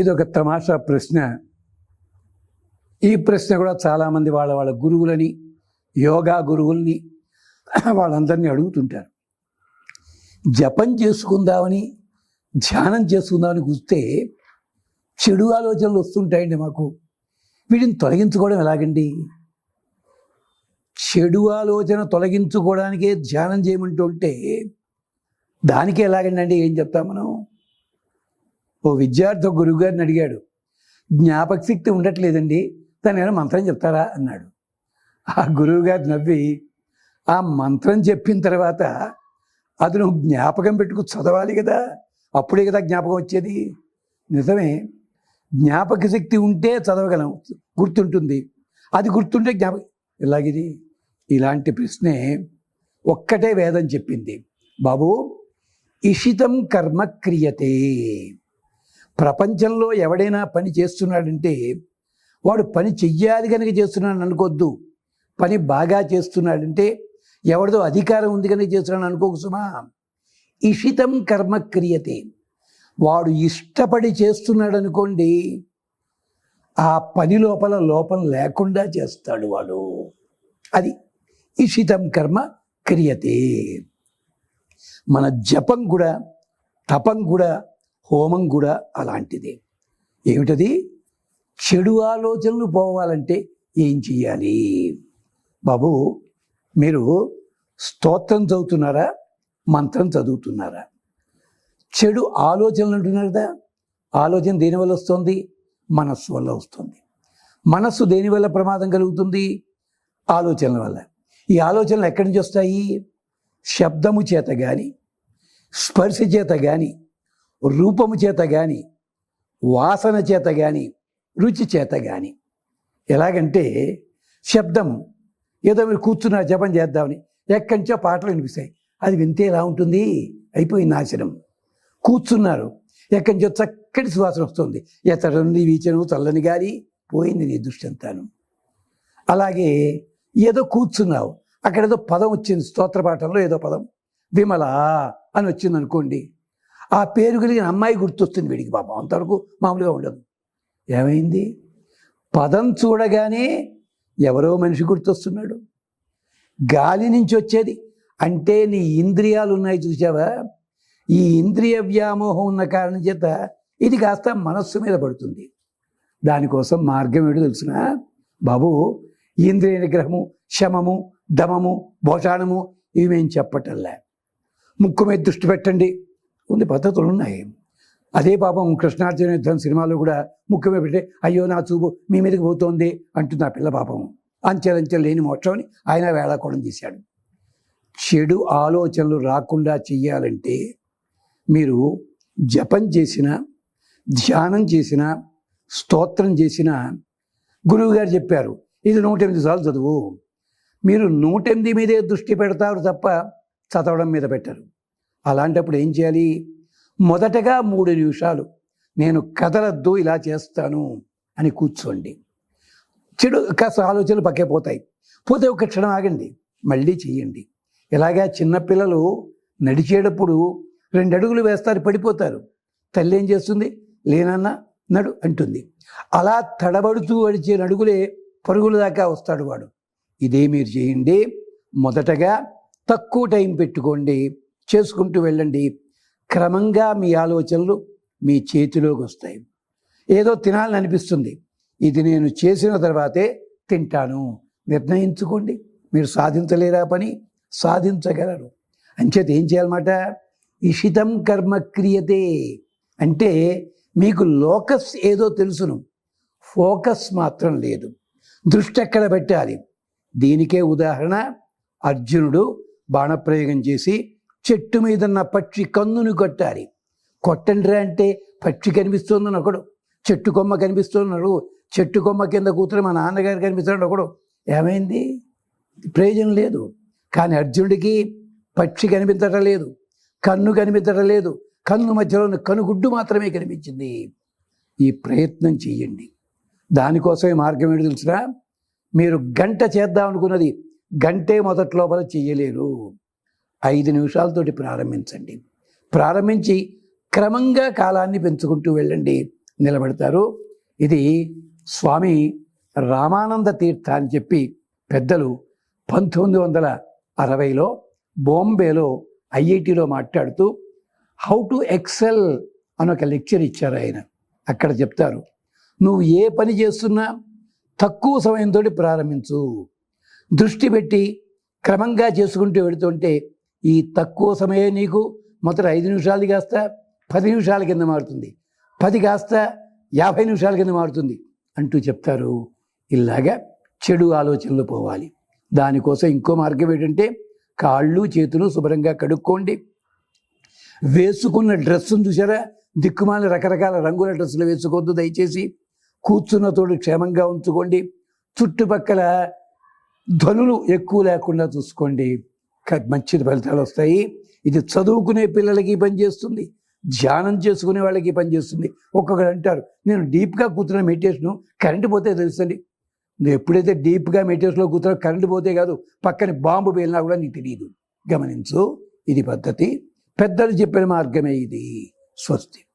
ఇది ఒక తమాషా ప్రశ్న. ఈ ప్రశ్న కూడా చాలామంది వాళ్ళ వాళ్ళ గురువులని యోగా గురువుల్ని వాళ్ళందరినీ అడుగుతుంటారు. జపం చేసుకుందామని ధ్యానం చేసుకుందామని కూస్తే చెడు ఆలోచనలు వస్తుంటాయండి మాకు. వీటిని తొలగించుకోవడం ఎలాగండి? చెడు ఆలోచన తొలగించుకోవడానికే ధ్యానం చేయమంటుంటే దానికి ఎలాగండి అండి ఏం చెప్తాం మనం? ఓ విద్యార్థి గురువుగారిని గురువు గారిని అడిగాడు జ్ఞాపక శక్తి ఉండట్లేదండి తను ఏమైనా మంత్రం చెప్తారా? అన్నాడు. ఆ గురువు గారు నవ్వి ఆ మంత్రం చెప్పిన తర్వాత అది నువ్వు జ్ఞాపకం పెట్టుకు చదవాలి కదా అప్పుడే కదా జ్ఞాపకం వచ్చేది. నిజమే జ్ఞాపక శక్తి ఉంటే చదవగలం గుర్తుంటుంది అది గుర్తుంటే జ్ఞాపక ఇలాగిది ఇలాంటి ప్రశ్నే ఒక్కటే వేదం చెప్పింది బాబు ఇషితం కర్మ క్రియతే. ప్రపంచంలో ఎవడైనా పని చేస్తున్నాడంటే వాడు పని చెయ్యాలి కనుక చేస్తున్నాడు అనుకోవద్దు. పని బాగా చేస్తున్నాడంటే ఎవరిదో అధికారం ఉంది కనుక చేస్తున్నాడు అనుకోకు సుమా. ఇషితం కర్మ క్రియతే. వాడు ఇష్టపడి చేస్తున్నాడు అనుకోండి ఆ పని లోపల లోపం లేకుండా చేస్తాడు వాడు. అది ఇషితం కర్మ క్రియతే. మన జపం కూడా తపం కూడా హోమం కూడా అలాంటిదే. ఏమిటది? చెడు ఆలోచనలు పోవాలంటే ఏం చెయ్యాలి? బాబు మీరు స్తోత్రం చదువుతున్నారా? మంత్రం చదువుతున్నారా? చెడు ఆలోచనలు అంటున్నారు కదా. ఆలోచన దేనివల్ల వస్తుంది? మనస్సు వల్ల వస్తుంది. మనస్సు దేనివల్ల ప్రమాదం కలుగుతుంది? ఆలోచనల వల్ల. ఈ ఆలోచనలు ఎక్కడి నుంచి వస్తాయి? శబ్దము చేత కానీ స్పర్శ చేత కానీ రూపము చేత కానీ వాసన చేత కానీ రుచి చేత కానీ ఎలాగంటే శబ్దం ఏదో మీరు కూర్చున్నారు జపం చేద్దామని ఎక్కడి నుంచో పాటలు వినిపిస్తాయి. అది వింతే ఎలా ఉంటుంది? అయిపోయింది నాశనం. కూర్చున్నారు ఎక్కడి నుంచో చక్కటి సువాసన వస్తుంది. ఎత్తడి నుండి వీచను చల్లని గాలి పోయింది నీ దృష్టి అంతాను. అలాగే ఏదో కూర్చున్నావు అక్కడ ఏదో పదం వచ్చింది స్తోత్ర పాఠంలో ఏదో పదం విమల అని వచ్చింది అనుకోండి ఆ పేరు కలిగిన అమ్మాయి గుర్తొస్తుంది వీడికి పాపం. అంతవరకు మామూలుగా ఉండదు. ఏమైంది? పదం చూడగానే ఎవరో మనిషి గుర్తొస్తున్నాడు. గాలి నుంచి వచ్చేది. అంటే నీ ఇంద్రియాలు ఉన్నాయి చూసావా ఈ ఇంద్రియ వ్యామోహం ఉన్న కారణం చేత ఇది కాస్త మనస్సు మీద పడుతుంది. దానికోసం మార్గం ఏంటో తెలుసిన? బాబు ఇంద్రియ నిగ్రహము శమము దమము భోషాణము ఇవి మేము చెప్పటంలే. ముక్కు మీద దృష్టి పెట్టండి. ఉంది పద్ధతులు ఉన్నాయి అదే పాపం కృష్ణార్జున యుద్ధం సినిమాలో కూడా ముక్కు పెట్టే అయ్యో నా చూపు మీ మీదకి పోతోంది అంటుంది ఆ పిల్ల పాపం. అంచెలంచెలు లేని మోక్షం అని ఆయన వేళాకోణం తీశాడు. చెడు ఆలోచనలు రాకుండా చెయ్యాలంటే మీరు జపం చేసిన ధ్యానం చేసిన స్తోత్రం చేసిన గురువుగారు చెప్పారు ఇది నూట ఎనిమిది సార్లు చదువు. మీరు నూట ఎనిమిది మీదే దృష్టి పెడతారు తప్ప చదవడం మీద పెట్టరు. అలాంటప్పుడు ఏం చేయాలి? మొదటగా మూడు నిమిషాలు నేను కదలద్దు ఇలా చేస్తాను అని కూర్చోండి. చెడు కాస్త ఆలోచనలు పక్కే పోతాయి. పోతే ఒక క్షణం ఆగండి మళ్ళీ చెయ్యండి ఇలాగా చిన్నపిల్లలు నడిచేటప్పుడు రెండు అడుగులు వేస్తారు పడిపోతారు. తల్లి ఏం చేస్తుంది? లేనన్నా నడు అంటుంది. అలా తడబడుతూ అడిచే నడుగులే పరుగుల దాకా వస్తాడు వాడు. ఇదే మీరు చేయండి. మొదటగా తక్కువ టైం పెట్టుకోండి. చేసుకుంటూ వెళ్ళండి. క్రమంగా మీ ఆలోచనలు మీ చేతిలోకి వస్తాయి. ఏదో తినాలని అనిపిస్తుంది. ఇది నేను చేసిన తర్వాతే తింటాను. నిర్ణయించుకోండి. మీరు సాధించలేరా పని? సాధించగలరు. అంచేత ఏం చేయాలన్నమాట? ఇషితం కర్మ క్రియతే. అంటే మీకు లోకస్ ఏదో తెలుసును. ఫోకస్ మాత్రం లేదు. దృష్టి ఎక్కడ పెట్టాలి? దీనికే ఉదాహరణ అర్జునుడు బాణప్రయోగం చేసి చెట్టు మీద ఉన్న పక్షి కన్నును కొట్టాలి. కొట్టండిరా అంటే పక్షి కనిపిస్తుందని ఒకడు చెట్టు కొమ్మ కనిపిస్తున్నాడు చెట్టు కొమ్మ కింద కూతురు మా నాన్నగారు కనిపిస్తున్నాడు ఒకడు. ఏమైంది? ప్రయోజనం లేదు. కానీ అర్జునుడికి పక్షి కనిపించటం లేదు కన్ను కనిపించటం లేదు కన్ను మధ్యలో ఉన్న కనుగుడ్డు మాత్రమే కనిపించింది. ఈ ప్రయత్నం చెయ్యండి దానికోసమే మార్గం ఏంటి తెలుసురా? మీరు గంట చేద్దాం అనుకున్నది గంటే మొదట్లోపల చెయ్యలేరు ఐదు నిమిషాలతోటి ప్రారంభించండి. ప్రారంభించి క్రమంగా కాలాన్ని పెంచుకుంటూ వెళ్ళండి. నిలబెడతారు. ఇది స్వామి రామానంద తీర్థ అని చెప్పి పెద్దలు పంతొమ్మిది వందల అరవైలో బాంబేలో ఐఐటిలో మాట్లాడుతూ హౌ టు ఎక్సెల్ అని ఒక లెక్చర్ ఇచ్చారు ఆయన. అక్కడ చెప్తారు. నువ్వు ఏ పని చేస్తున్నా తక్కువ సమయంతో ప్రారంభించు. దృష్టి పెట్టి క్రమంగా చేసుకుంటూ వెళుతుంటే ఈ తక్కువ సమయం నీకు మొదట ఐదు నిమిషాలు కాస్త పది నిమిషాల కింద మారుతుంది. పది కాస్త యాభై నిమిషాల కింద మారుతుంది అంటూ చెప్తారు. ఇలాగా చెడు ఆలోచనలు పోవాలి. దానికోసం ఇంకో మార్గం ఏంటంటే కాళ్ళు చేతులు శుభ్రంగా కడుక్కోండి. వేసుకున్న డ్రెస్సును చూసారా దిక్కుమాల రకరకాల రంగుల డ్రెస్సులు వేసుకోవద్దు దయచేసి. కూర్చున్న తోడు క్షేమంగా ఉంచుకోండి. చుట్టుపక్కల ధ్వనులు ఎక్కువ లేకుండా చూసుకోండి. మంచి ఫలితాలు వస్తాయి. ఇది చదువుకునే పిల్లలకి పనిచేస్తుంది. ధ్యానం చేసుకునే వాళ్ళకి పనిచేస్తుంది. ఒక్కొక్కరు అంటారు నేను డీప్గా కూర్చున్న మెడిటేషన్ కరెంటు పోతే తెలుసండి నువ్వు ఎప్పుడైతే డీప్గా మెడిటేషన్లో కూర్చున్నా కరెంటు పోతే కాదు పక్కన బాంబు పేలినా కూడా నీకు తెలియదు గమనించు ఇది పద్ధతి. పెద్దలు చెప్పిన మార్గమే ఇది. స్వస్తి.